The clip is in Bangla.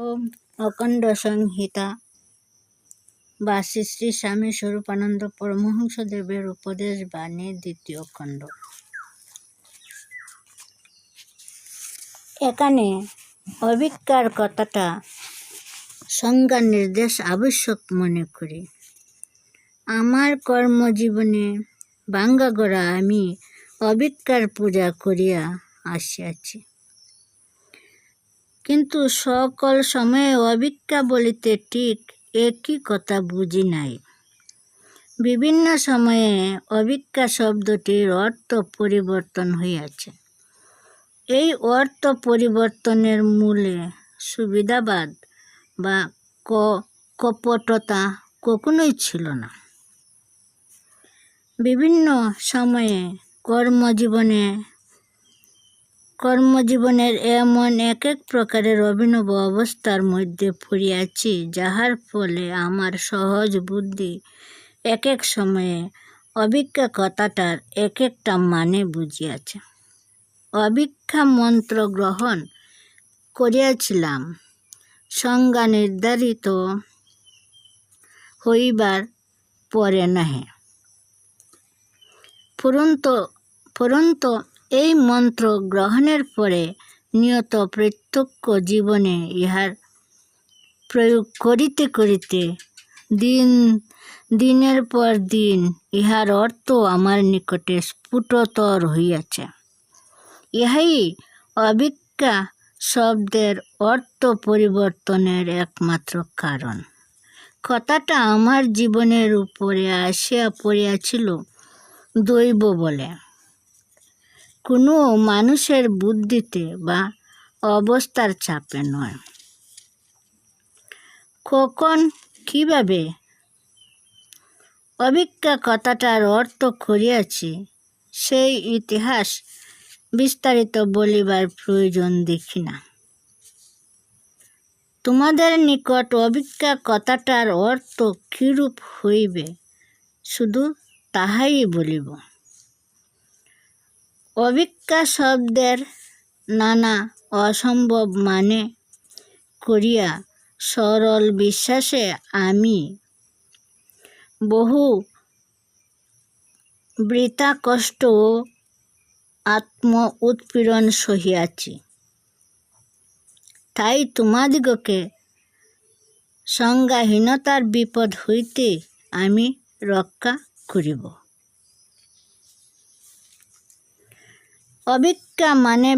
ওম অখণ্ড সংহিতা। বা শ্রী শ্রী স্বামী স্বরূপানন্দ পরমহংস দেবের উপদেশ বাণী দ্বিতীয় খণ্ড। এখানে অভিজ্ঞার কথাটা সংজ্ঞা নির্দেশ আবশ্যক মনে করি। আমার কর্মজীবনে বাঙ্গাগড়া আমি অভিজ্ঞার পূজা করিয়া আসিয়াছি। কিন্তু সকল সময়ে অভিজ্ঞা বলিতে ঠিক একই কথা বুঝি নাই। বিভিন্ন সময়ে অভিজ্ঞা শব্দটির অর্থ পরিবর্তন হইয়াছে। এই অর্থ পরিবর্তনের মূলে সুবিধাবাদ বা ক, কপটতা কখনোই ছিল না। বিভিন্ন সময়ে কর্মজীবনে কর্মজীবনের এমন এক এক প্রকারের অভিনব অবস্থার মধ্যে পড়িয়াছি, যাহার ফলে আমার সহজ বুদ্ধি এক এক সময়ে অভিজ্ঞা কথাটার এক একটা মানে বুঝিয়াছে। অভিজ্ঞা মন্ত্র গ্রহণ করিয়াছিলাম। সংজ্ঞা নির্ধারিত হইবার পরে নহে। পরন্তু পরন্তু এই মন্ত্র গ্রহণের পরে নিয়ত প্রত্যক্ষ জীবনে ইহার প্রয়োগ করিতে করিতে দিন, দিনের পর দিন ইহার অর্থ আমার নিকটে স্ফুটতর হইয়াছে। ইহাই অভিজ্ঞা শব্দের অর্থ পরিবর্তনের একমাত্র কারণ। কথাটা আমার জীবনের উপরে আসিয়া পড়িয়াছিল দৈব বলে। কোনো মানুষের বুদ্ধিতে বা অবস্থার চাপে নয়। কখন, কীভাবে? অভিজ্ঞা কথাটার অর্থ করিয়াছি সেই ইতিহাস বিস্তারিত বলিবার প্রয়োজন দেখি না। তোমাদের নিকট অভিজ্ঞা কথাটার অর্থ কিরূপ হইবে, শুধু তাহাই বলিব। অভিজ্ঞা শব্দের নানা অসম্ভব মানে করিয়া সরল বিশ্বাসে আমি বহু বৃথা কষ্ট ও আত্ম উৎপীড়ন সহিয়াছি। তাই তোমাদিগকে সংজ্ঞাহীনতার বিপদ হইতে আমি রক্ষা করিব। অভিজ্ঞা মানে